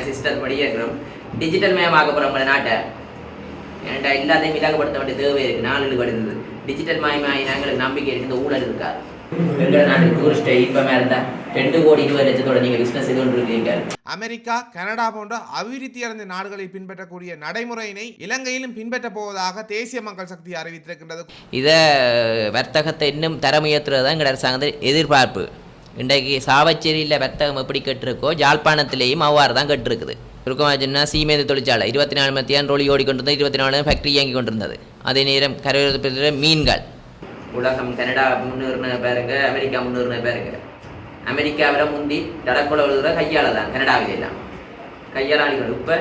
என் sister படி இருக்கிறோம் digital மயமாக்க போகிறோம் உங்களை நாட்டை. ஏன்டா எல்லாத்தையும் இலகுபடுத்த வேண்டிய தேவை இருக்குது நாலு வருது டிஜிட்டல் மயமாகி எங்களுக்கு நம்பிக்கை இருக்குது ஊழல் இருக்கா? எங்கள் நாட்டு டூரிஸ்ட்டை இன்பமாக இருந்தால் ரெண்டு கோடி இருபது லட்சத்தோட நீங்கள் பிஸ்னஸ் இது கொண்டு இருக்கீங்க. அமெரிக்கா கனடா போன்ற அபிவிருத்தி அடைந்த நாடுகளில் பின்பற்றக்கூடிய நடைமுறையினை இலங்கையிலும் பின்பற்றப் போவதாக தேசிய மக்கள் சக்தி அறிவித்திருக்கின்றது. இதை வர்த்தகத்தை இன்னும் தரம் உயர்த்துறது தான் எங்கள் அரசாங்கத்தின் எதிர்பார்ப்பு. இன்றைக்கு சாவச்சேரியில் வர்த்தகம் எப்படி கட்டிருக்கோ ஜாழ்ப்பாணத்திலேயும் அவ்வாறு தான் கட்டிருக்குது. சுருக்கமாக சொன்னால் சீமேது தொழிற்சாலை இருபத்தி நாலு மத்தியான் ரோலி ஓடிக்கொண்டிருந்தது இருபத்தி நாலு ஃபேக்ட்ரி இயங்கி கொண்டிருந்தது. அதே நேரம் கரையோரத்தில் மீன்கள். உலகம் கனடா முன்னேறின பாருங்க அமெரிக்கா முன்னேறின பாருங்க. அமெரிக்காவில் முந்தி தடக்குள்ள விழுகிற கையால் தான் கனடாவில் எல்லாம் இப்போ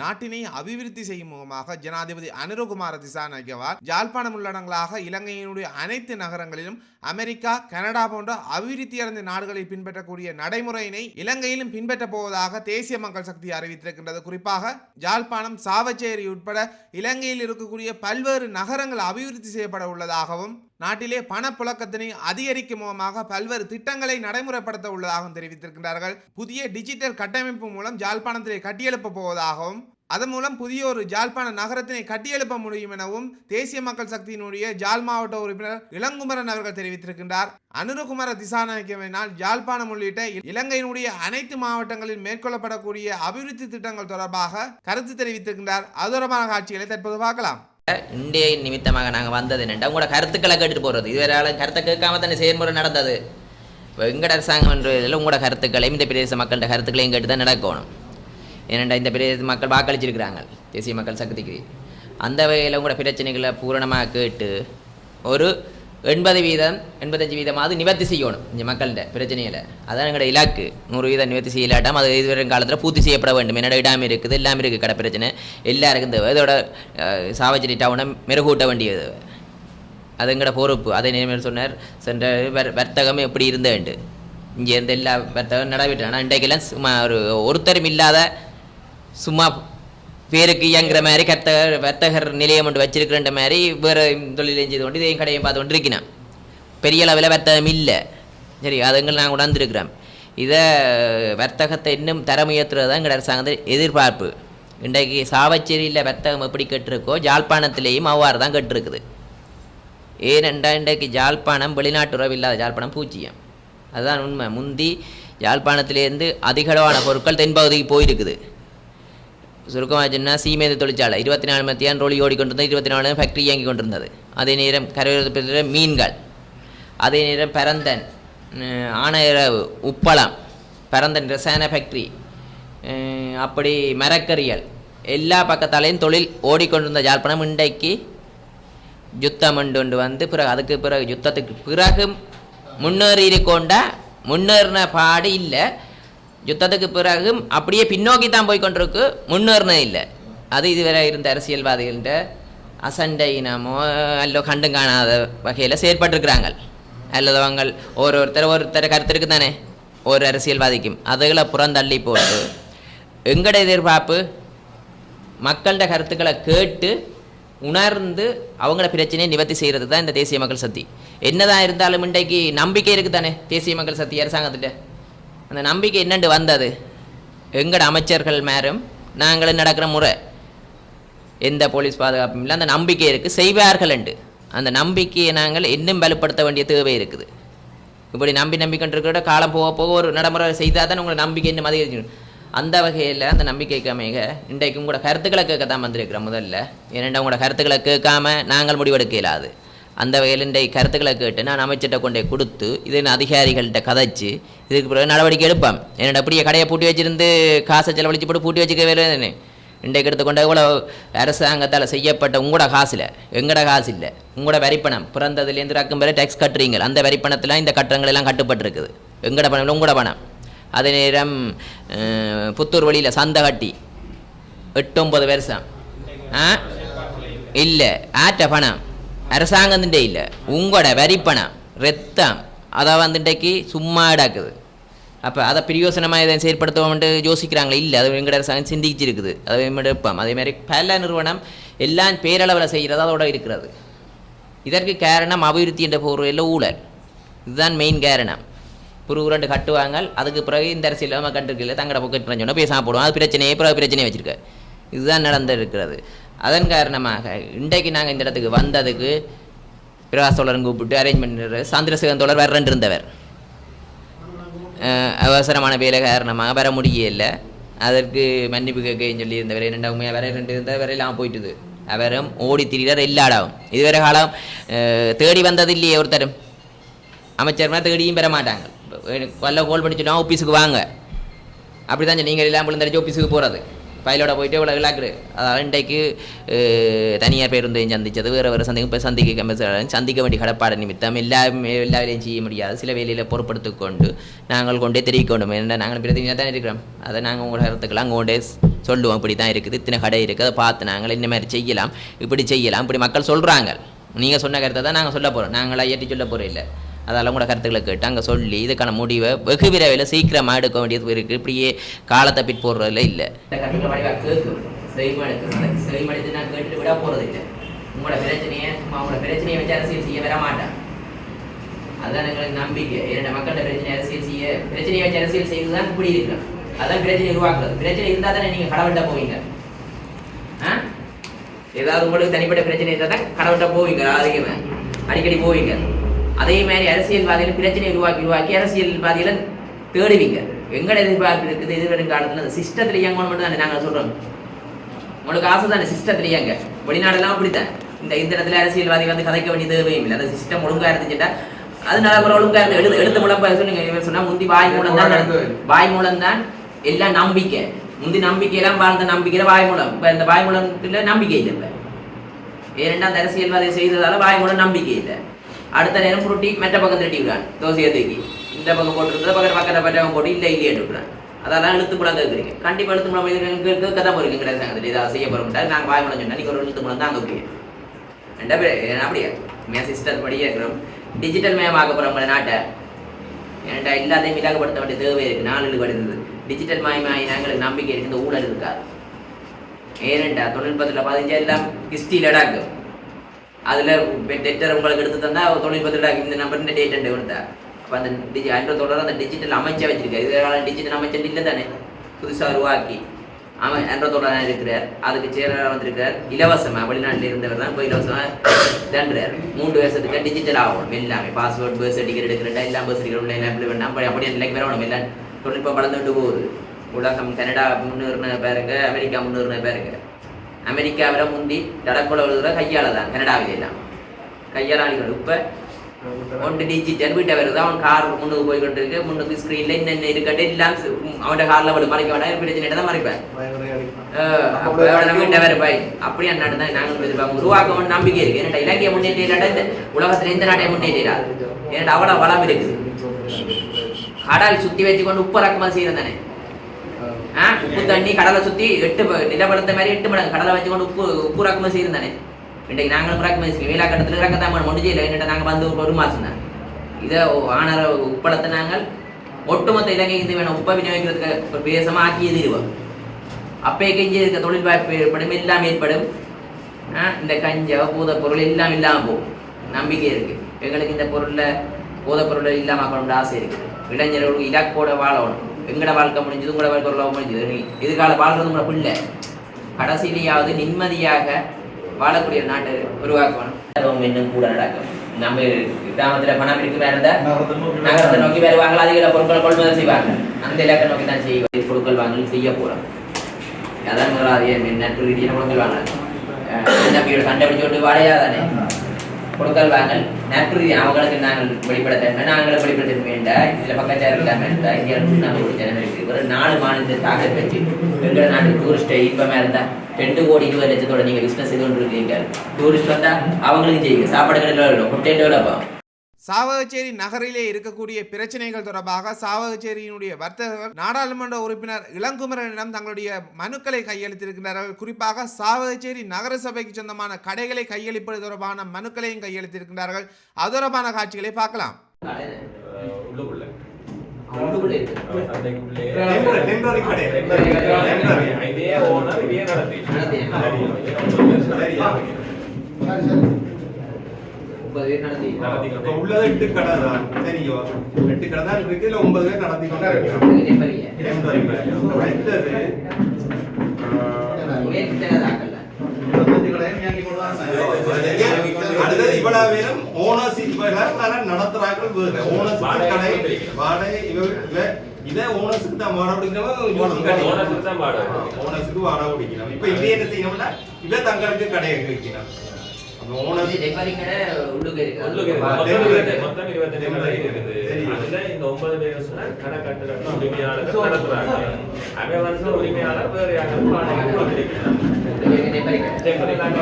நாட்டினை அபிவிருத்தி செய்யும் முகமாக ஜனாதிபதி அனுரகுமார திசாநாயக்கவால் ஜாழ்ப்பாணம் உள்ளடங்களாக இலங்கையினுடைய அனைத்து நகரங்களிலும் அமெரிக்கா கனடா போன்ற அபிவிருத்தி அடைந்த நாடுகளில் பின்பற்றக்கூடிய நடைமுறையினை இலங்கையிலும் பின்பற்றப் போவதாக தேசிய மக்கள் சக்தி அறிவித்திருக்கின்றது. குறிப்பாக ஜாழ்ப்பாணம் சாவச்சேரி உட்பட இலங்கையில் இருக்கக்கூடிய பல்வேறு நகரங்கள் அபிவிருத்தி செய்யப்பட உள்ளதாகவும் நாட்டிலே பணப்புழக்கத்தினை அதிகரிக்கும் மூலமாக பல்வேறு திட்டங்களை நடைமுறைப்படுத்த உள்ளதாகவும் தெரிவித்திருக்கின்றார்கள். புதிய டிஜிட்டல் கட்டமைப்பு மூலம் ஜாழ்ப்பாணத்திலே கட்டியெழுப்ப போவதாகவும் அதன் மூலம் புதிய ஒரு ஜாழ்ப்பாண நகரத்தினை கட்டியெழுப்ப முடியும் எனவும் தேசிய மக்கள் சக்தியினுடைய ஜாழ் மாவட்ட உறுப்பினர் இளங்குமரன் அவர்கள் தெரிவித்திருக்கின்றார். அனுரகுமார திசாநாயக்கவினால் ஜாழ்ப்பாணம் உள்ளிட்ட இலங்கையினுடைய அனைத்து மாவட்டங்களில் மேற்கொள்ளப்படக்கூடிய அபிவிருத்தி திட்டங்கள் தொடர்பாக கருத்து தெரிவித்திருக்கின்றார். அது தொடர்பான காட்சிகளை தற்போது பார்க்கலாம். இந்திய நிமித்தமாக நாங்கள் வந்தது என்னென்னா உங்களோட கருத்துக்களை கேட்டுட்டு போகிறது இதுவரை கருத்தை கேட்காம தானே செயல்முறை நடந்தது. வெங்கட அரசாங்கம் என்ற இதில் உங்களோட கருத்துக்களையும் இந்த பிரதேச மக்கள்கிட்ட கருத்துக்களையும் கேட்டு தான் நடக்கணும். ஏனென்றால் இந்த பிரதேச மக்கள் வாக்களிச்சிருக்கிறாங்க. தேசிய மக்கள் சக்திக்கு. அந்த வகையில் உங்களோட பிரச்சனைகளை பூரணமாக கேட்டு ஒரு எண்பது வீதம் எண்பத்தஞ்சு வீதமாவது நிவர்த்தி செய்யணும். இந்த மக்கள்கிட்ட பிரச்சனையில். அதான் எங்களோட இலக்கு. நூறு வீதம் நிவர்த்தி செய்யலாட்டம் அது இதுவரை காலத்தில் பூர்த்தி செய்யப்பட வேண்டும். என்னோட இடாமல் இருக்குது எல்லாமே இருக்குது. கடை பிரச்சனை. எல்லாருக்கும் தேவை இதோட அஹ், சாவச்சேரி டவுனை மெருகூட்ட வேண்டியது. அது எங்களோட பொறுப்பு. அதே நேரம் சொன்னார். சென்ற வர் வர்த்தகம் எப்படி இருந்தேன்ட்டு இங்கே இருந்த எல்லா வர்த்தகம் நடைபெற்று ஆனால் இன்றைக்கெல்லாம் சும்மா ஒரு ஒருத்தரும் இல்லாத சும்மா பேருக்கு இயங்குற மாதிரி கர்த்தகர் வர்த்தகர் நிலையம் ஒன்று வச்சிருக்கிற மாதிரி வேறு தொழிலையும் செய்து கொண்டு இதையும் கடையும் பார்த்து கொண்டுருக்கினேன் பெரிய அளவில் வர்த்தகம் இல்லை. சரி அதுங்கள் நாங்கள் உணர்ந்துருக்கிறோம். இதை வர்த்தகத்தை இன்னும் தரம் உயர்த்துறது தான் எங்கள் அரசாங்கத்தின் எதிர்பார்ப்பு. இன்றைக்கு சாவச்சேரியில் வர்த்தகம் எப்படி கட்டிருக்கோ ஜாழ்ப்பாணத்திலேயும் அவ்வாறு தான் கட்டிருக்குது. ஏனென்றால் இன்றைக்கு ஜாழ்ப்பாணம் வெளிநாட்டு உறவு இல்லாத ஜாழ்ப்பாணம் பூச்சியம் அதுதான் உண்மை. முந்தி யாழ்ப்பாணத்திலேருந்து அதிகளவான பொருட்கள் தென்பகுதிக்கு போயிருக்குது. சுருக்கமாக சொன்னால் சீமேது தொழிற்சாலை. இருபத்தி நாலு மத்தியான் ரோலி ஓடிக்கொண்டிருந்தது. இருபத்தி நாலு ஃபேக்ட்ரி இயங்கி கொண்டிருந்தது. அதே நேரம் கரையோரத்தில் மீன்கள். அதே நேரம் பரந்தன் அஹ், ஆனையரவு உப்பளம் பரந்தன் ரசாயன ஃபேக்ட்ரி அப்படி மரக்கறிகள். எல்லா பக்கத்தாலையும் தொழில் ஓடிக்கொண்டிருந்த யாழ்ப்பாணம் இன்றைக்கு யுத்தம் கொண்டு வந்து பிறகு அதுக்கு பிறகு யுத்தத்துக்கு பிறகு முன்னேறி இருக்கோண்டா முன்னேறின பாடு இல்லை. யுத்தத்துக்கு பிறகு அப்படியே பின்னோக்கி தான் போய் கொண்டிருக்கு. முன்னேறினது இல்லை. அது இதுவரை இருந்த அரசியல்வாதிகள்கிட்ட அசண்டை இனமோ அல்லோ கண்டும் காணாத வகையில் செயற்பட்டிருக்கிறாங்க அல்லது அவங்க ஒருத்தர் ஒருத்தர் கருத்து இருக்கு தானே ஒரு அரசியல்வாதிக்கும். அதுகளை புறந்தள்ளி போட்டு எங்கட எதிர்பார்ப்பு? மக்கள்கிட்ட கருத்துக்களை கேட்டு உணர்ந்து அவங்கள பிரச்சனையை நிவர்த்தி செய்கிறது தான் இந்த தேசிய மக்கள் சக்தி. என்னதான் இருந்தாலும் இன்றைக்கு நம்பிக்கை இருக்குது தானே தேசிய மக்கள் சக்தி அரசாங்கத்திட்ட? அந்த நம்பிக்கை என்னண்டு வந்தது? எங்கட அமைச்சர்கள் மேரும் நாங்களும் நடக்கிற முறை? எந்த போலீஸ் பாதுகாப்பும் இல்லை அந்த நம்பிக்கை இருக்குது செய்வார்கள் என்று. அந்த நம்பிக்கையை நாங்கள் இன்னும் வலுப்படுத்த வேண்டிய தேவை இருக்குது. இப்படி நம்பி நம்பிக்கொண்டிருக்கிற காலம் போக போக ஒரு நடைமுறை செய்தால் தான் உங்களை நம்பிக்கை இன்னும் அதிகரிச்சு அந்த வகையில் அந்த நம்பிக்கைக்கு அமைக இன்றைக்கு உங்களோட கருத்துக்களை கேட்க தான் வந்திருக்கிறோம் முதல்ல. ஏனென்றால் உங்களோட கருத்துக்களை கேட்காம நாங்கள் முடிவெடுக்க இயலாது. அந்த வகையில் இன்றைக்கு கருத்துக்களை கேட்டு நான் அமைச்சர்கிட்ட கொண்டே கொடுத்து இது அதிகாரிகள்கிட்ட கதைச்சு இதுக்கு பிறகு நடவடிக்கை எடுப்பேன். என்னோட அப்படியே கடையை பூட்டி வச்சிருந்து காசை செலவழிச்சு போட்டு பூட்டி வச்சுக்க வேலை இன்றைக்கு எடுத்துக்கொண்ட இவ்வளோ அரசாங்கத்தால் செய்யப்பட்ட உங்களோட காசில் எங்களோட காசு இல்லை உங்களோட வரிப்பணம் பிறந்ததுலேருந்து ரக்கம் வரை டேக்ஸ் கட்டுறீங்க அந்த வரிப்பணத்தில் இந்த கட்டணங்கள் எல்லாம் கட்டுப்பட்டிருக்குது. எங்களோட பணம் இல்லை உங்களோட பணம். அதே நேரம் புத்தூர் வழியில் சந்தை கட்டி எட்டு ஒன்பது வருஷம். ஆ? இல்லை ஆற்ற பணம். அரசாங்கத்திൻ്റെ இல்லை. உங்களோட வரிப்பணம் ரத்தம் அதை வந்து சும்மா இடாக்குது. அப்போ அதை பிரியோசனமாக இதை செயற்படுத்துவோம்ட்டு யோசிக்கிறாங்களே? இல்லை. அது எங்கட அரசாங்கம் சிந்திச்சிருக்குது. அதை எடுப்போம் அதே மாதிரி பல நிறுவனம் எல்லாம் பேரளவில் செய்கிறது அதோட இருக்கிறது. இதற்கு காரணம் அபிவிருத்தி என்ற பொருள் ஊழல். இதுதான் மெயின் காரணம். புருகுரண்டு கட்டுவாங்க. அதுக்கு பிறகு இந்த அரசியல் நம்ம கண்டிருக்கல. தங்கட பொக்கெட் சொன்னால் பேசாம போடுவோம் அது பிரச்சனையே பிறகு பிரச்சனையே வச்சுருக்க இதுதான் நடந்திருக்கிறது. அதன் காரணமாக இன்றைக்கு நாங்கள் இந்த இடத்துக்கு வந்ததுக்கு பிரகாஷ் தோழரும் கூப்பிட்டு அரேஞ்ச் பண்ணுற சந்திரசேகரன் தோழர் வேறு ரெண்டு இருந்தவர் அவசரமான வேலை காரணமாக வர முடியல. அதற்கு மன்னிப்பு கேட்கன்னு சொல்லி இருந்தவர் ரெண்டு உண்மையாக வேற ரெண்டு இருந்த வரையெல்லாம் போயிட்டுது. அவரும் ஓடி திரிகிறார் எல்லாடாவும். இதுவரை காலம் தேடி வந்தது இல்லையே ஒருத்தரும். அமைச்சர்னா தேடியும் பெற மாட்டாங்க. கொல்ல கோல் பண்ணி சொல்லுவாங்க ஆஃபீஸுக்கு வாங்க. அப்படி தான் நீங்கள் எல்லாம் விழுந்தடிச்சு ஆஃபீஸுக்கு போகிறது பயலோட போயிட்டு இவ்வளோ இல்லாக்குது அதாவது இன்றைக்கு அஹ், தனியார் பேருந்தையும் சந்திச்சது வேறு வேறு சந்திக்கும் இப்போ சந்திக்க சந்திக்க வேண்டிய கடப்பாடு நிமித்தம் எல்லா எல்லா வேலையும் செய்ய முடியாது. சில வேலையில் பொறுப்படுத்தி கொண்டு நாங்கள் கொண்டே தெரிவிக்கணும். ஏன்னா நாங்கள் பிரதிநிதியாக தான் இருக்கிறோம். அதை நாங்கள் உங்களை கருத்துக்கெல்லாம் அங்கே கொண்டே சொல்லுவோம். இப்படி தான் இருக்குது. இத்தனை கடை இருக்குது. அதை பார்த்து நாங்கள் இந்த மாதிரி செய்யலாம். இப்படி செய்யலாம். இப்படி மக்கள் சொல்கிறாங்க நீங்கள் சொன்ன கருத்தை தான் நாங்கள் சொல்ல போகிறோம் நாங்களாக ஏற்றி சொல்ல போகிறோம் இல்லை. அதெல்லாம் கூட கருத்துக்களை கேட்டு அங்கே சொல்லி இதுக்கான முடிவை வெகு விரைவில் சீக்கிரமாக எடுக்க வேண்டியது இருக்குது இப்படியே காலத்தை பிட் போடுறதுல இல்லை. செய்மடுத்து நான் கேட்டுட்டு விட போகிறது இல்லை. உங்களோட பிரச்சனையை சும்மா உங்களோட பிரச்சனையை வச்சு அரசியல் செய்ய வர மாட்டேன் அதுதான் எங்களுக்கு நம்பிக்கை. இரண்டு மக்களோட பிரச்சனை அரசியல் செய்ய பிரச்சனையை வச்சு அரசியல் செய்து தான் இப்படி இருக்கிறோம் அதான் பிரச்சனை உருவாக்குறது. பிரச்சனை இருந்தால் தானே நீங்கள் கடவுள்கிட்ட போவீங்க. ஆ? ஏதாவது உங்களுக்கு தனிப்பட்ட பிரச்சனை இருந்தால் தான் கடவுள்கிட்ட போவீங்க அதிகமாக அடிக்கடி போவீங்க. அதே மாதிரி அரசியல்வாதிகள் பிரச்சனை உருவாக்கி உருவாக்கி அரசியல்வாதிகளை தேடுவீங்க. எங்கட எதிர்பார்ப்பு இருக்குது? எதிர்வரும் காலத்தில் அந்த சிஸ்டத்தில் இயங்கணும் மட்டும் தானே நாங்கள் சொல்கிறோம் உங்களுக்கு ஆசை தானே சிஸ்டத்தில் இயங்க? வெளிநாடெல்லாம் அப்படித்தான். இந்த இந்த இடத்துல அரசியல்வாதி வந்து கதைக்க வேண்டிய தேவையும் இல்லை. அந்த சிஸ்டம் ஒழுங்கா இருந்துச்சுட்டா அதனால ஒரு ஒழுங்கா இருந்து எழுத்து எழுத்து மூலம் இவர் சொன்னா முந்தி வாய் மூலம் தான். வாய் மூலம் தான் எல்லாம் நம்பிக்கை. முந்தி நம்பிக்கையெல்லாம் வாழ்ந்த நம்பிக்கையில வாய் மூலம். இப்போ இந்த வாய் மூலத்துல நம்பிக்கை இல்லை. இப்போ. ஏனென்றால் அந்த அரசியல்வாதி செய்ததால வாய் மூலம் நம்பிக்கை இல்லை. அடுத்த நேரம் புருட்டி மெட்ட பக்கம் திருட்டி விடுறான் தோசையை தூக்கி இந்த பக்கம் போட்டுருந்தது பக்கத்து பக்கத்தை பட்டவன் போட்டு இல்லை இல்லையே விடுறான் அதெல்லாம் எழுத்து மூலம் கேட்குறீங்க கண்டிப்பாக எழுத்து மூலம் கேட்க கதை போறீங்க கிடையாது நாங்கள் இதை செய்ய போகிற மாட்டார் நாங்கள் வாய் மூலம் சொன்னால் நீங்கள் ஒரு எழுத்து மூலம் தான் அங்கே போய் ரெண்டா பேர் அப்படியா என் சிஸ்டர் படியே இருக்கிறோம் டிஜிட்டல் மயமாக்க போகிறோம் உங்களை நாட்டை ஏன்டா எல்லாத்தையும் இலகப்படுத்த வேண்டிய தேவை இருக்குது நாலு வருது டிஜிட்டல் மயமாகி நாங்களுக்கு நம்பிக்கை இருக்குது இந்த ஊழல் இருக்காது ஏனண்டா தொழில்நுட்பத்தில் பதினஞ்சு எல்லாம் ஹிஸ்ட்ரியில் அடாக்கும் அதில் டெட்டர் உங்களுக்கு எடுத்து தந்தா தொழில்நுட்பத்தோட இந்த நம்பர் இந்த டேட் கொடுத்தா. அப்போ அந்த டிஜி ஆண்ட்ராய்ட் தொடர் அந்த டிஜிட்டல் அமைச்சா வச்சிருக்காரு. இது டிஜிட்டல் அமைச்சர் இல்லை தானே? புதுசாக உருவாக்கி அவன் ஆண்ட்ராய்ட் தொடர் இருக்கிறார். அதுக்கு சேர வந்திருக்கிறார். இலவசமாக வெளிநாட்டில் இருந்தவர் தான். இப்போ இலவசமாக தண்டுறார் மூன்று வருஷத்துக்கு டிஜிட்டல் ஆகணும். எல்லாமே பாஸ்வேர்ட் பர்த் சர்டிஃபிகேட் எடுக்கிறேன் எல்லாம் பர்த் சர்டிஃபிகேட் எல்லாம் அப்ளை பண்ணால் அப்படி அப்படியே நிலைக்கு வரணும். எல்லாம் தொழில்நுட்பம் வளர்ந்துட்டு போகுது. உலகம் கனடா முன்னேறின பேருங்க அமெரிக்கா முன்னேறின பேருங்க அமெரிக்காவில் முந்தி தடக்குள்ள எழுதுற கையால தான் கனடாவில் எல்லாம். கையாளாளிகள் இப்போ ஒன்று டிஜிட்டல் வீட்டை வருது அவன் கார் முன்னுக்கு போய் கொண்டு இருக்கு முன்னுக்கு ஸ்க்ரீனில் என்னென்ன இருக்கட்டு எல்லாம் அவன் காரில் விட மறைக்க வேண்டாம் பிரச்சனை தான் மறைப்பேன். வீட்டை வேறு பாய் அப்படியே நடந்தா நாங்கள் எதிர்பார்க்க உருவாக்க நம்பிக்கை இருக்கு. ஏன்னா இலக்கிய முன்னேற்றம் இல்லாட்டா இந்த உலகத்தில் எந்த நாட்டை முன்னேறாது ஏன்னா அவ்வளோ வளம் இருக்குது கடல் சுற்றி வச்சு கொண்டு உப்பு செய்யறது தானே உப்பு தண்ணி கடலை சுற்றி எட்டு ப- மாதிரி எட்டு மடங்கு கடலை வச்சு கொண்டு உப்பு உப்பு இறக்குமதி செய்யிருந்தானே இன்றைக்கு நாங்களும் இறக்குமதி செய்வோம் வேலா கட்டத்தில் ரக்கத்தான் பண்ண முடிஞ்சு இல்லை என்னட்ட நாங்கள் வந்து ஒரு- மாதம் தான். இதை ஆணர உப்பளத்தை நாங்கள் ஒட்டுமொத்த இலங்கைக்கு இது வேணும். உப்பை விநியோகிக்கிறதுக்கு ஒரு பேசமாக ஆக்கி எதிர்வோம் அப்பே கெஞ்சி இருக்க தொழில் வாய்ப்பு ஏற்படும் எல்லாம் ஏற்படும். ஆ, இந்த கஞ்சா பூத பொருள் எல்லாம் இல்லாமல் போகும். நம்பிக்கை இருக்குது எங்களுக்கு இந்த பொருளில் போத பொருளை இல்லாமல் ஆக்கணும்னு ஆசை இருக்குது இளைஞர்களுக்கு இலக்கோட வாழணும். எங்கட வாழ்க்கை முடிஞ்சது உங்களோட வாழ்க்கை ஒரு முடிஞ்சது. நீ எதிர்கால வாழ்றது உங்களோட பிள்ளை கடைசியிலேயாவது நிம்மதியாக வாழக்கூடிய நாட்டை உருவாக்கணும். இன்னும் கூட நடக்கும். நம்ம கிராமத்தில் பணம் இருக்கு வேற நகரத்தை நோக்கி வருவாங்க அதிக பொருட்கள் கொள்முதல் செய்வாங்க. அந்த இலக்கை நோக்கி தான் செய்வாங்க பொருட்கள் வாங்கல் செய்ய போறோம். அதான் முதலாவது நட்பு ரீதியான பொருட்கள் வாங்கல் சண்டை பிடிச்சு விட்டு வாழையா தானே? பொருட்கள் வாங்கல் நட்பு அவங்களுக்கு நாங்கள் வெளிப்படுத்த நாங்களும் வெளிப்படுத்த வேண்டாம். இதுல பக்கத்தில் இல்லாமல் இருந்தால் இந்தியாவில் ஒரு ஜனம் ஒரு நாலு மாநில தாக்கத்தை வச்சு எங்களோட நாட்டுக்கு டூரிஸ்ட் இன்பமாக இருந்தா ரெண்டு கோடி இருபது லட்சத்தோட நீங்க பிஸ்னஸ் இது கொண்டு இருக்கீங்க. டூரிஸ்ட் வந்தால் அவங்களுக்கும் செய்யுங்க. சாப்பாடு கடையில் ஹோட்டல் டெவலப் ஆகும் சாவகச்சேரி நகரிலே இருக்கக்கூடிய பிரச்சனைகள் தொடர்பாக சாவகச்சேரியினுடைய வர்த்தகர்கள் நாடாளுமன்ற உறுப்பினர் இளங்குமரனிடம் தங்களுடைய மனுக்களை கையளித்திருக்கிறார்கள். குறிப்பாக சாவகச்சேரி நகரசபைக்கு சொந்தமான கடைகளை கையளிப்பது தொடர்பான மனுக்களையும் கையளித்திருக்கிறார்கள். அது தொடர்பான காட்சிகளை பார்க்கலாம். இதே ஓனர் இதே நடத்தி முப்பது பேர் நடத்தி. நடத்தி இப்ப உள்ளது எட்டு கடை தான். சரியோ எட்டு கடை தான் இருக்கு. இல்ல ஒன்பது பேர் நடத்தி கொண்டா? அடுத்தது இவ்வளவு பேரும் ஓனர்ஸ் இவர்கள் நடத்துறார்கள். வேறு ஓனர்ஸ் கடை வாடகை இவ இதை ஓனர்ஸுக்கு தான் வாடகை பிடிக்கிறவங்க ஓனர்ஸுக்கு தான் வாடகை. ஓனர்ஸுக்கு வாடகை பிடிக்கணும் இப்ப இது என்ன செய்யணும்னா இவ தங்களுக்கு கடையை வைக்கணும். கடை உள்ளுக்கு இருக்கு. உள்ளுக்கு இருக்கு. மொத்தம் டெம்பரரி. இருபத்தி- மொத்தம் இருபத்தஞ்சு கடை இருக்குது. சரி. அதுல இந்த ஒன்பது பேர் சொன்னா கடை கட்டுறதுக்கு உரிமையாளர்கள் நடத்துறாங்க. அவன் வந்து உரிமையாளர் வேற கடை. டெம்பரரி நாங்க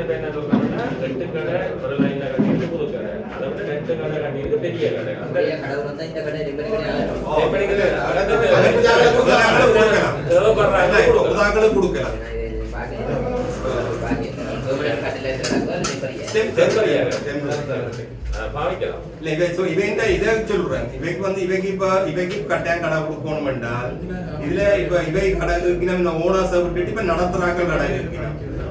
இப்ப என்ன சொல்றோம்னா, ரெண்டு கடை ஒரு லைன்ல கட்டிட்டு புது கடை. அதை விட ரெண்டு கடை கட்டிட்டு பெரிய கடை. அந்த கடை வந்தா இந்த கடை கொடுக்கலாம் நான் இது பார்க்கிறேன். பார்க்கிறேன். பெர்மனன்ட் கடையில இருக்கிறாங்க, அதை பாவிக்கலாம் இல்ல இவன் so இவன் இந்த இதை சொல்றேன் இவைக்கு வந்து இவைக்கு இப்ப இவைக்கு கட்டாயம் கடை கொடுக்கணும் என்றால் இதுல இப்ப இவை கடை இந்த ஓனர்ஸை விட்டுட்டு இப்ப நடத்துறாக்கள் கடை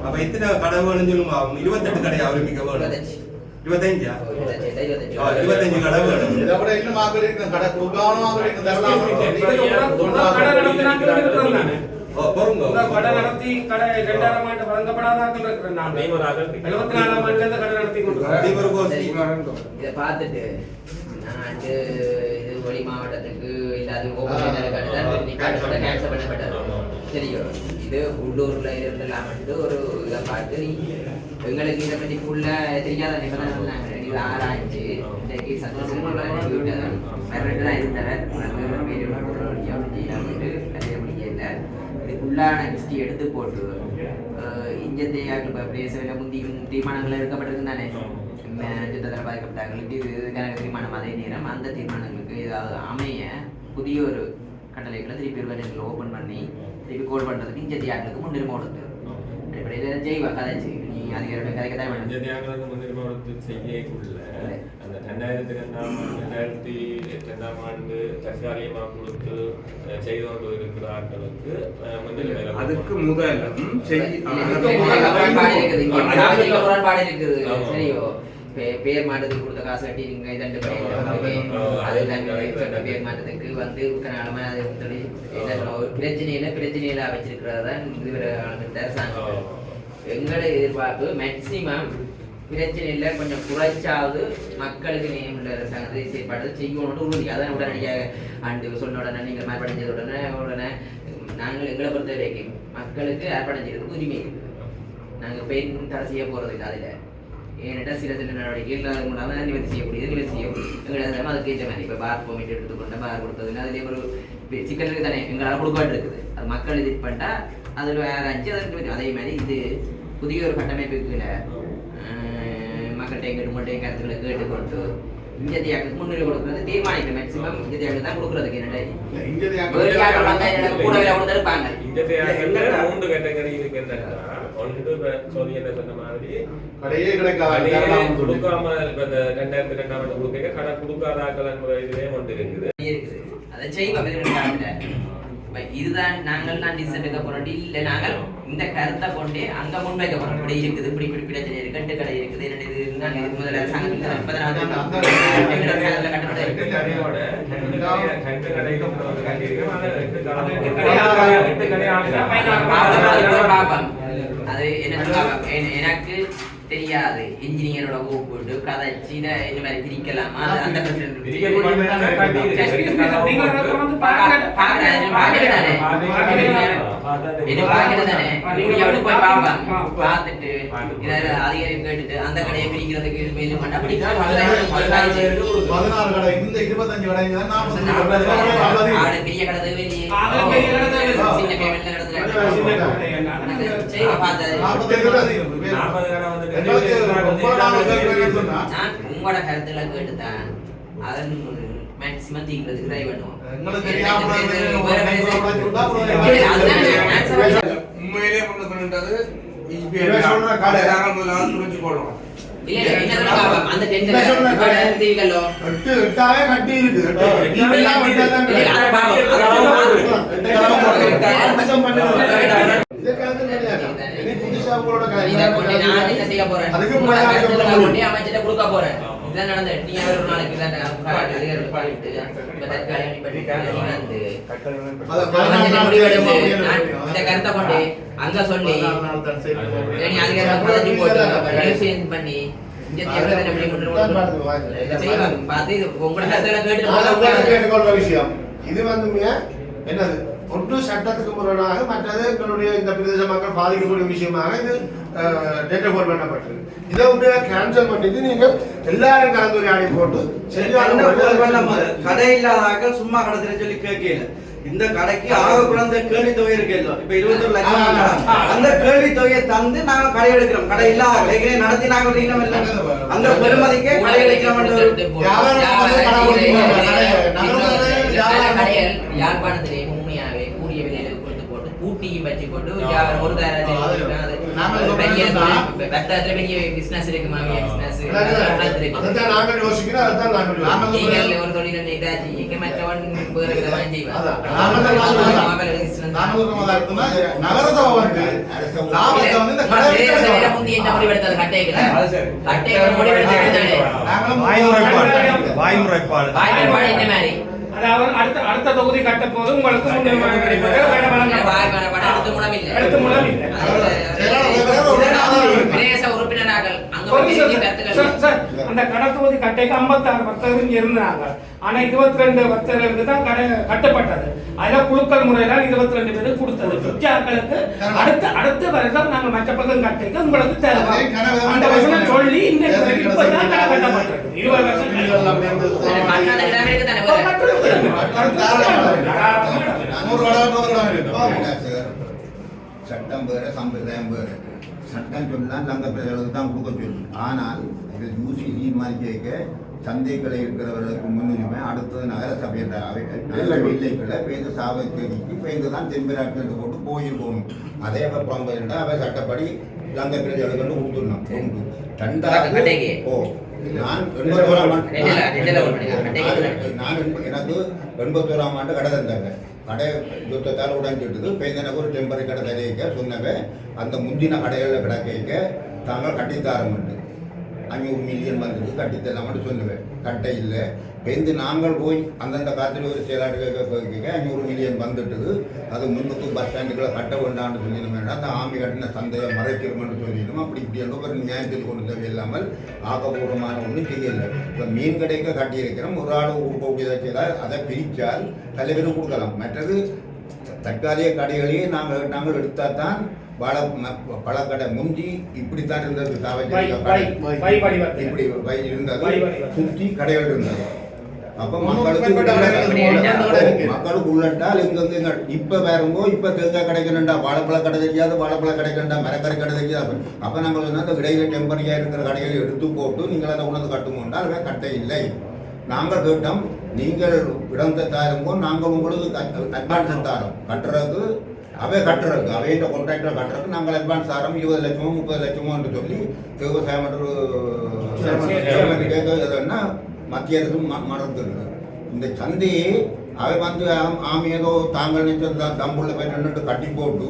அப்ப எத்தனை கடை வேணும்னு சொல்லுங்க இருபத்தெட்டு கடை மிக வேணும் இருபத்தஞ்சு. இருபத்தஞ்சா கடை வேணும். கடை கொடுக்காம ஆக்கள் இருக்கு. தரலாம். கடை நடத்தினாங்க இருக்கிறோம் நானு. ஓ, பொறுங்க இந்த கடை நடத்தி கடை இரண்டாயிரம் ஆண்டு வழங்கப்படாதாக்கள் இருக்கிறேன் நான் எழுபத்தி நாலாம் ஆண்டுல இருந்து கடை நடத்தி கொண்டு இவர் கோஷ்டி. சரி. இதை பார்த்துட்டு நான் வந்து இது வெளி மாவட்டத்துக்கு இல்லாத ஓப்பன் கடை கடை கேன்சல் பண்ணப்பட்டது தெரியும் இது உள்ளூர்ல இருந்தெல்லாம் வந்து ஒரு இதை பார்த்து நீ எங்களுக்கு இதை பற்றி தெரியாத நிபந்தனை சொன்னாங்க இது ஆராய்ச்சி இன்றைக்கு சந்தோஷம் வேற ரெண்டு தான் இருந்தவர் உனக்கு பேர் முடியாது கல்யாணம் முடியல உள்ளான ஃபுல்லான ஹிஸ்ட்ரி எடுத்து போட்டு இஞ்சத்தையாக இப்போ பேசவில்லை முந்தி தீர்மானங்கள் எடுக்கப்பட்டிருக்கு தானே? யுத்தத்தில் பாதிக்கப்பட்டாங்களுக்கு இது கனக தீர்மானம் அதே நேரம் அந்த தீர்மானங்களுக்கு ஏதாவது அமைய புதிய ஒரு கட்டளைகளை திருப்பி ஒரு வேலைகளை ஓப்பன் பண்ணி திருப்பி கோல் பண்ணுறதுக்கு இஞ்சத்தியாக்களுக்கு முன்னுரிமை கொடுத்து அடிப்படையில் ஜெய்வா கதை நீ அதிகாரியோட கதைக்கு தான் வேணும் தியாகராஜ முன்னிலைமாவட்டத்து செய்யக்குள்ள அந்த ரெண்டாயிரத்தி ரெண்டாம் ரெண்டாயிரத்தி ரெண்டாம் ஆண்டு தற்காலிகமாக கொடுத்து செய்து கொண்டு இருக்கிற ஆட்களுக்கு அதுக்கு முதலும் முரண்பாடு இருக்குது. சரியோ பேர் மாற்றத்துக்கு கொடுத்த காசு கட்டி நீங்க இதண்டு. அது சொன்ன பேர் மாற்றத்துக்கு வந்து கனாலமா அது பிரச்சனையில பிரச்சனையில வச்சிருக்கிறது இதுவரை அரசாங்கம் எங்களை எதிர்பார்ப்பு மேக்சிமம் பிரச்சனை இல்லை கொஞ்சம் குறைச்சாவது மக்களுக்கு நியமித்த அரசாங்கத்தை செயல்பாடு செய்யணும்னு உறுதி. அதான் உடனடியாக ஆண்டு சொன்ன உடனே நீங்கள் மாற்படைஞ்சது உடனே உடனே நாங்கள் எங்களை பொறுத்த வரைக்கும் மக்களுக்கு ஏற்படைஞ்சிருக்கு உரிமை. இருக்குது நாங்கள் பெயின் தடை செய்ய போகிறது இல்லை அதில். ஏன்டா சில சில நடவடிக்கைகள் அது மூலமாக நிவர்த்தி செய்யக்கூடியது நிவர்த்தி செய்யக்கூடியது எங்களை அதுக்கு ஏற்ற மாதிரி இப்போ பார் பெர்மிட் எடுத்துக்கொண்டு பார் கொடுத்ததுல அதுலேயே ஒரு சிக்கலுக்கு சிக்கல் இருக்குது தானே எங்களால் கொடுக்காட்டு இருக்குது. அது மக்கள் இது பண்ணிட்டா அதில் அஞ்சு அதற்கு அதே மாதிரி இது புதிய ஒரு கட்டமைப்புக்குள்ள மக்கள்கிட்ட எங்கிட்ட உங்கள்கிட்ட கருத்துக்களை கேட்டுக்கொண்டு இந்தியாவுக்கு முன்னுரிமை கொடுக்குறது தீர்மானிக்கணும் மேக்சிமம் இந்தியாவுக்கு தான் கொடுக்குறதுக்கு என்னடா இல்ல, இங்கே வேறு யாரும் வந்தா என்னடா கூட விலை கொண்டு இருப்பாங்க இந்த தியாகங்கள்ல மூன்று கேட்டகரி இருக்கு என்னன்னா ஒன்று இப்ப சோதி என்ன சொன்ன மாதிரி கடையே கிடைக்காது. கடையே தரலாம் சொல்லி. கொடுக்காம இப்ப இந்த ரெண்டாயிரத்தி ரெண்டாம் ஆண்டு கொடுக்க கடை கொடுக்காத ஆக்கள் என்பது இதுவே ஒன்று இருக்குது இருக்குது அதை செய்வோம் எதிர்காலத்தில் இப்ப இதுதான் நாங்கள் தான் டிசிஷன் எடுக்க போறோம். இல்லை நாங்கள் இந்த கருத்தை கொண்டே அங்க முன்வைக்க போறோம். இப்படி இருக்குது இப்படி இப்படி பிரச்சனை இருக்கு கட்டு கடை இருக்குது என்னது இது? நாங்கள் இது முதல்ல. பாப்போம், அது எனக்கு தெரியாது இன்ஜினியரோட கூப்பிட்டு கதைச்சு இதை இந்த மாதிரி பிரிக்கலாமா அந்த. பார்த்துட்டு அதிகாரி கேட்டுட்டு அந்த கடையை பிரிக்கிறதுக்கு இது பண்ண அப்படி பெரிய கடை. சின்ன உங்களோட கருத்துல கேட்டுதான் அதன் மேக்சிமம் தீங்கிறதுக்கு ட்ரை பண்ணுவோம். உண்மையிலே. நாங்கள் முதலாவது புரிஞ்சு இல்ல என்ன சொல்லுங்க அந்த டென்ட் இல்ல, சொல்லுங்க. இப்ப இருந்தீங்களோ எட்டு எட்டாவே கட்டி இருக்கு புதுசா உங்களோட அதுக்கு அமைச்சிட்ட கொடுக்க போறேன். இதான் நடந்தது. நீ ஒரு நாளைக்கு பதினாறு இந்த கருத்தை கொண்டு அங்க சொல்லி தான். நீ அதுக்கு பண்ணி விஷயம். இது வந்து என்னது? ஒன்று சட்டத்துக்கு முரணாக மற்றது எங்களுடைய இந்த பிரதேச மக்கள் பாதிக்கக்கூடிய விஷயமாக இது டேட்டா போல் பண்ணப்பட்டது இதை வந்து கேன்சல் பண்ணிட்டு நீங்க எல்லாரும் கலந்துரையாடி போட்டு கடை இல்லாத ஆட்கள் சும்மா கடத்துல சொல்லி கேட்கல. இந்த கடைக்கு ஆக குழந்தை கேள்வி தொகை இருக்கு இப்ப இருபத்தொரு லட்சம். அந்த கேள்வி தொகையை தந்து நாங்க கடை எடுக்கிறோம். கடை இல்லாத ஏற்கனவே நடத்தி நாங்க அந்த பெருமதிக்கே கடை எடுக்கிறோம். ஒரு நாங்கள் யோசிக்கிறோம் அதைத்தான் நாங்கள் ஒரு தொழில் இங்க மற்றவன் வேறு விதமாக செய்வான் நகரசபை வந்து லாபத்தை வந்து இந்த கடை முடிவெடுத்தது கட்டைகளை கட்டைகளை முடிவெடுத்தது வாய்முறைப்பாடு வாய்ப்பாடு என்ன மாதிரி? அதாவது அடுத்த அடுத்த தொகுதி கட்ட போது உங்களுக்கு முன்னுரிமை கிடைப்பது அடுத்த மூலம் இல்லை. அடுத்த அந்த கடை தொகுதி கட்டைக்கு 56 வர்த்தகர்கள் இங்க இருந்தாங்க. ஆனா 22 வர்த்தகர்களுக்கு தான் கடை கட்டப்பட்டது. அதுல குழுக்கள் முறையில 22 பேருக்கு கொடுத்தது. பிச்சாக்களுக்கு அடுத்த அடுத்த வருடம் நாங்க மற்ற பக்கம் கட்டைக்கு உங்களுக்கு தருவோம் கனவு அந்த வசனம் சொல்லி இன்னைக்கு வரைக்கும் இப்பதான் கடை கட்டப்பட்டது இருபது வருஷம். சட்டம் வேறு சம்பிரதாயம் வேறு. சட்டம் சொன்னால் தங்க பிரஜர்களுக்கு தான் கொடுக்க சொல்லும் ஆனால் இது யூசி தீர்மானிக்க சந்தைகளை இருக்கிறவர்களுக்கு முன்னுரிமை அடுத்தது நகர நல்ல வில்லைகளை பேருந்து சாவை தேதிக்கு பேருந்து தான் தெம்பிராட்கள் போட்டு போயிருக்கணும் அதே போயிருந்தா அவை சட்டப்படி தங்க பிரஜர்களுக்கு கொடுத்துடணும். ரெண்டாவது? ஓ நான் எண்பத்தோராம் ஆண்டு நான் எனக்கு எண்பத்தோராம் ஆண்டு கடை தந்தாங்க. கடை யுத்தத்தால் உடஞ்சிட்டது பெய்தனக்கு ஒரு டெம்பரரி கடை தரையிக்க சொன்னவே அந்த முந்தின கடைகளில் கிடக்க தாங்கள் கட்டித்தாரம் அஞ்சூறு மில்லியன் வந்துட்டு கட்டித்தரலாம்னு சொன்னவேன் கட்டை இல்லை. பேருந்து நாங்கள் போய் அந்தந்த காலத்தில் ஒரு செயலாளர் கேட்க நூறு மில்லியன் வந்துட்டுது. அது முன்னுக்கு பஸ் ஸ்டாண்டுக்குள்ள கட்ட வேண்டாம்னு சொல்லிடணும் அந்த ஆமி கட்டின சந்தையை மறைக்கிறோம்னு சொல்லிடணும் அப்படி இப்படி என்ற ஒரு நியாயத்தில் கொண்டு தேவையில்லாமல் ஆக்கப்பூர்வமான ஒன்றும் செய்யலை. இப்போ மீன் கடைக்கு கட்டியிருக்கிறோம். ஒரு ஆள் கொடுக்கக்கூடியதாக செய்தால் அதை பிரித்தால் தலைவரும் கொடுக்கலாம். மற்றது தற்காலிக கடைகளையே நாங்கள் நாங்கள் எடுத்தால் தான் பல முந்தி இப்படித்தான் இருந்தது. இப்படி இருந்தது. சுற்றி கடைகள் இருந்தது. அப்ப மக்களுக்கு. மக்களுக்கு உள்ளட்டால் எங்கெங்க எங்க- இப்ப வேறுங்கோ இப்ப தேங்காய் கிடைக்கணுண்டா வாழைப்பழ கடை தெரியாது வாழைப்பழ கிடைக்கண்டா மரக்கறி கடை தெரியாது. அப்ப நம்ம சொன்னா அந்த இடையில டெம்பரரியா இருக்கிற கடைகளை எடுத்து போட்டு நீங்கள் அதை உணர்ந்து கட்டுமோண்டா அதுவே கட்டை இல்லை. நாங்கள் கேட்டோம் நீங்கள் இடம் தாருங்கோ நாங்கள் உங்களுக்கு அட்வான்ஸ் தாரோம் கட்டுறதுக்கு அவை கட்டுறதுக்கு அவையிட்ட கான்ட்ராக்டர் கட்டுறதுக்கு நாங்கள் அட்வான்ஸ் தரோம் இருபது லட்சமோ முப்பது லட்சமோ என்று சொல்லி விவசாயம் கேட்கறதுன்னா மத்திய அரசு மறந்துடுது இந்த சந்தையை அவை வந்து ஆம்- ஏதோ தாங்கள் நினைச்ச தம்புள்ள போய் நின்றுட்டு கட்டி போட்டு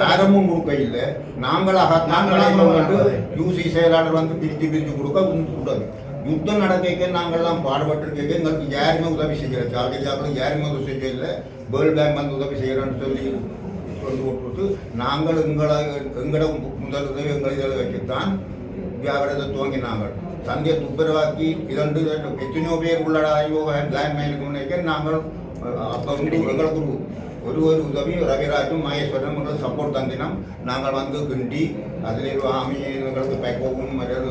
தரமும் கொடுக்க இல்லை. நாங்களாக நாங்களாக வந்து யூசி செயலாளர் வந்து பிரித்து பிரித்து கொடுக்க கூடாது யுத்தம் நடக்க நாங்கள்லாம் பாடுபட்டிருக்க எங்களுக்கு யாருமே உதவி செய்யல. சாலைஜாக்களும் யாருமே உதவி செய்யல. வேர்ல்ட் பேங்க் வந்து உதவி செய்கிறோன்னு சொல்லி கொண்டு விட்டுட்டு நாங்கள் எங்களை எங்களோட முதல் உதவி எங்களை இதில் வச்சுத்தான் வியாபாரத்தை துவங்கினாங்க. சந்தையை துப்புரவாக்கி இரண்டு எத்தனையோ பேர் உள்ளடாயோ லேண்ட் மைனுக்கு முன்னே நாங்கள் அப்போ வந்து எங்களுக்கு ஒரு ஒரு உதவியும் உதவி ரவிராஜும் மகேஸ்வரனும் எங்களுக்கு சப்போர்ட் தந்தினோம். நாங்கள் வந்து கிண்டி அதில் ஒரு ஆமி எங்களுக்கு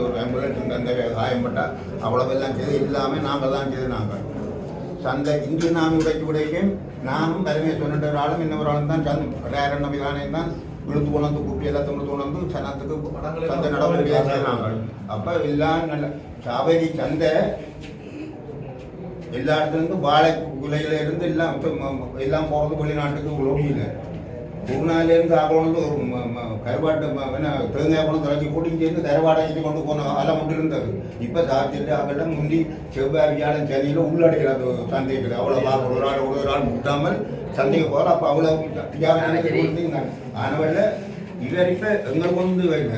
ஒரு ஆம்புலன்ஸ் அந்த காயப்பட்டா அவ்வளவெல்லாம் செய்து இல்லாமல் நாங்கள் தான் செய்து நாங்கள். சந்தை இன்று நான் உடைச்சு உடைக்கும் நானும் பரமேஸ்வரன் ஒரு ஆளும் இன்னொரு ஆளும் தான் சந்த் ரேரன் நம்பிதானே தான் விழுந்து கொண்டு குப்பி எல்லாத்தையும் விழுத்து கொண்டு சனத்துக்கு சந்தை நடவடிக்கை செய்யறாங்க அப்போ எல்லாம் நல்ல சாவடி சந்தை எல்லா இடத்துலேருந்து வாழை குலையில இருந்து எல்லாம் இப்ப எல்லாம் போகிறது வெளிநாட்டுக்கு ஒழியில பூனாலேருந்து ஆகணும்னு ஒரு கருவாட்டு என்ன தேங்காய் கொண்டு தலைச்சி கூட்டி சேர்ந்து கருவாடைக்கு கொண்டு போன அலை மட்டும் இருந்தது இப்போ சாத்திட்டு அகெல்லாம் முந்தி செவ்வாய் வியாழன் சனியில் உள்ளடைக்கிறது சந்தைக்கு அவ்வளோ வா- ஒரு நாள் ஒரு நாள் முட்டாமல் சந்தைக்கு போகலாம் அப்போ அவ்வளோ ஆனவல்ல இது வரைக்கும் எங்களுக்கு வந்து வைங்க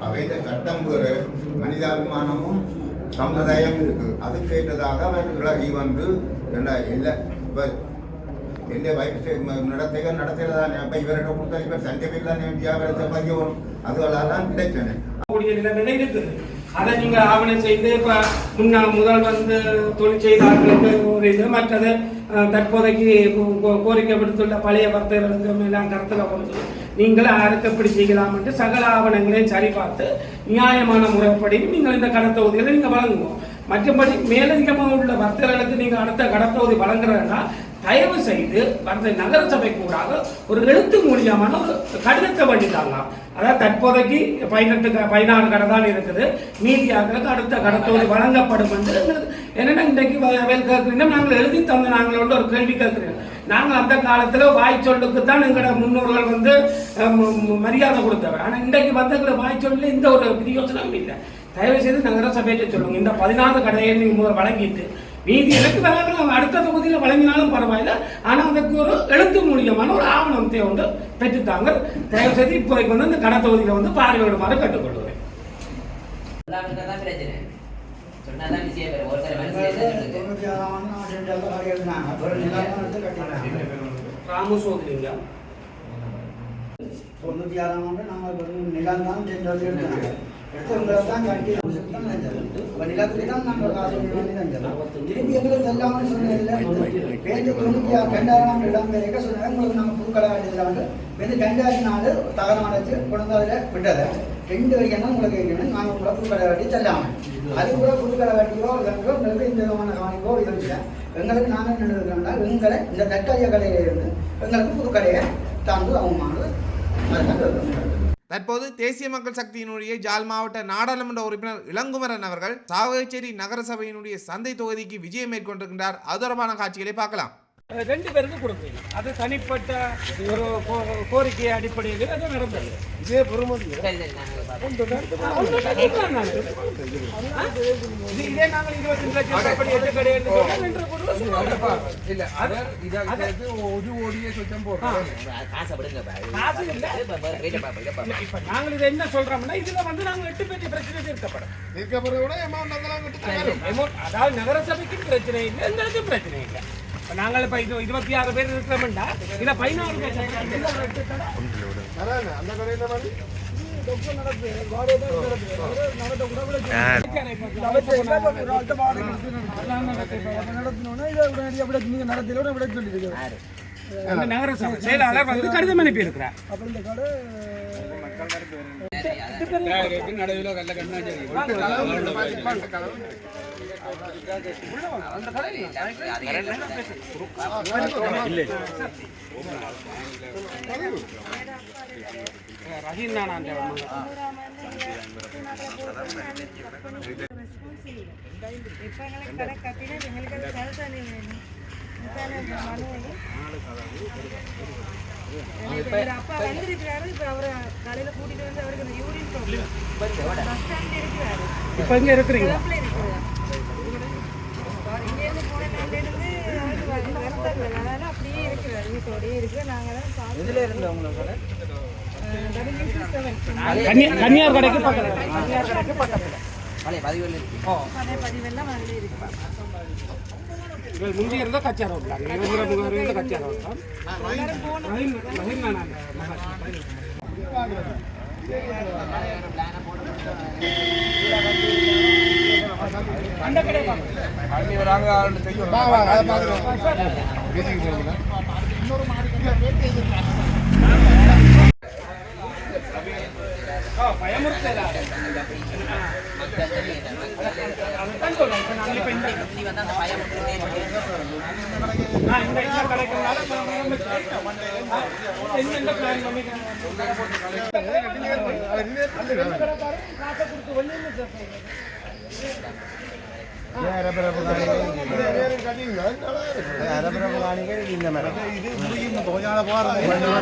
அவை இந்த சட்டம் வேறு மனிதாபிமானமும் சம்பிரதாயம் இருக்கு. அதுக்கேற்றதாக அவன் விலகி வந்து என்ன இல்லை இப்போ எந்த வயசு நடத்தைகள் நடத்துகிறதா இப்போ இவர்கிட்ட கொடுத்தா இவர் சண்டை வியாபாரத்தை பதியணும் அதுகளெல்லாம் கிடைச்சன கூடிய நிலைமையில இருக்குது அதை நீங்க ஆவணம் செய்து இப்ப முன்னாள் முதல் வந்து தொழில் செய்தார்களுக்கு ஒரு இது மற்றது. தற்போதைக்கு கோ- கோரிக்கை விடுத்துள்ள பழைய வர்த்தகர்களுக்கும் எல்லாம் கருத்தில் கொண்டு நீங்கள் யாருக்கு எப்படி என்று சகல ஆவணங்களையும் சரிபார்த்து நியாயமான முறைப்படி நீங்கள் இந்த கடத்தொகுதிகளை நீங்கள் வழங்குவோம். மற்றபடி மேலதிகமாக உள்ள வர்த்தகர்களுக்கு நீங்கள் அடுத்த கடத்தொகுதி வழங்குறதுன்னா தயவு செய்து வந்த நகரசபை கூடாக ஒரு எழுத்து மூலியமான ஒரு கடிதத்தை பண்ணிட்டாங்க அதாவது தற்போதைக்கு பதினெட்டு க- பதினாறு கடை தான் இருக்குது. மீதியாக்களுக்கு அடுத்த கடத்தோடு வழங்கப்படும் என்று எங்களுக்கு என்னென்ன இன்றைக்கு வேலை வேல் கேட்குறீங்கன்னா நாங்கள் எழுதி தந்த நாங்கள் வந்து ஒரு கேள்வி கேட்குறோம் நாங்கள் அந்த காலத்தில் வாய் சொல்லுக்கு தான் எங்களோட முன்னோர்கள் வந்து மரியாதை கொடுத்தவர். ஆனால் இன்றைக்கு வந்து எங்களோட வாய் இந்த ஒரு பிரயோஜனமும் இல்லை. தயவு செய்து நகர சபையிட்ட சொல்லுங்க. இந்த பதினாறு கடையை நீங்கள் முதல் வழங்கிட்டு மீதி எனக்கு வழங்கலாம் அடுத்த தொகுதியில் வழங்கினாலும் பரவாயில்ல. ஆனால் அதுக்கு ஒரு எழுத்து மூலியமான ஒரு ஆவணத்தை வந்து பெற்றுத்தாங்க. தயவு செய்து இப்போதைக்கு வந்து இந்த கடை தொகுதியில் வந்து பார்வையிடுமாறு மனசுல ராமு சோதரிங்க தொண்ணூற்றி ஆறாம் ஆண்டு நாங்கள் நிலம் தான் சென்றது நாங்கள் எங்களுக்கு ரெண்டாயிரம் உங்களுக்கு நாங்கள் ரெண்டாயிரத்தி விட்டதை ரெண்டு வரைக்கும் தான் உங்களுக்கு கேட்கணும் நாங்கள் உங்களை புதுக்கடை கட்டி செல்லாமல் அது கூட புதுக்கடை கட்டியோ இதோ உங்களுக்கு இந்த விதமான காணிக்கோ இல்லை எங்களுக்கு நாங்கள் என்ன இருக்கிறோம்னா எங்களை இந்த தற்காலிக கடையிலிருந்து எங்களுக்கு புதுக்கடையை தாண்டு அவமானது அதுதான் தற்போது தேசிய மக்கள் சக்தியினுடைய ஜால் மாவட்ட நாடாளுமன்ற உறுப்பினர் இளங்குமரன் அவர்கள் சாவகச்சேரி நகரசபையினுடைய சந்தை தொகுதிக்கு விஜயம் மேற்கொண்டிருக்கின்றார். அது தொடர்பான காட்சிகளை பார்க்கலாம். ரெண்டு பேருக்கு கொடுக்குறீங்க அது தனிப்பட்ட ஒரு கோ- கோரிக்கை அடிப்படையில் அது நடந்தது. இதே பெருமதி. இது நாங்கள் இருபத்தி லட்சம் அப்படி எட்டு கடை என்று சொன்னா ரெண்டரை கோடி ரூபாய் சொல்லுவாங்க. இல்ல இதற்கு ஒரு கோடியே சொச்சம் போடுறோம். காசை விடுங்க பா. காசு இல்ல. இது பா- பா- ரேட்டை பார்ப்போம், இதை பார்ப்போம். இப்ப நாங்கள் இதை என்ன சொல்றோம்னா இதுல வந்து நாங்கள் எட்டு பேட்டி பிரச்சனை தீர்க்கப்படும். இருக்க விட அமௌண்ட் அதெல்லாம் அதாவது நகரசபைக்கு பிரச்சனை இல்லை எங்களுக்கும் பிரச்சனை இல்லை. நாங்கள் இப்ப இது இருபத்தி ஆறு பேர் இருக்கிறோம்டா. இதுல பதினாறு பேர். அந்த கடையில் வந்து அந்த நகரசபை. செயலாளர் வந்து கடிதம் அனுப்பி இருக்கிறார் நடுவில் கல்ல கண்ணாடி ரஹீம் தானா அந்த அப்பா வந்திருக்கிறாரு இப்ப அவரை காலையில கூட்டிட்டு வந்து அவருக்கு யூரின் இப்ப இங்க இருக்கிறீங்க கிளப்ல இருக்கிறாரு இங்க இருந்து போன நாள்ல இருந்து அவருக்கு வ- வருத்தங்கள் அதனால அப்படியே இருக்கிறாரு வீட்டோடயே இருக்கு நாங்க தான் பார்த்து இதுல இருந்து கன்னியா- கன்னியார் கடைக்கு பக்கத்துல. கன்னியார் கடைக்கு பக்கத்துல பழைய பதிவுகள் இருக்கு. பழைய பதிவெல்லாம் அதுல இருக்கு இவர் முந்தி இருந்த கச்சா ரோட்ல இவர் இருந்த கச்சா ரோட்ல ரஹீம் பயமுறுத்தல பிளான் பண்ணி அரபரப்பு காணிகள் இந்த மாதிரி இது முடியும் கொஞ்ச நாள் போகிறது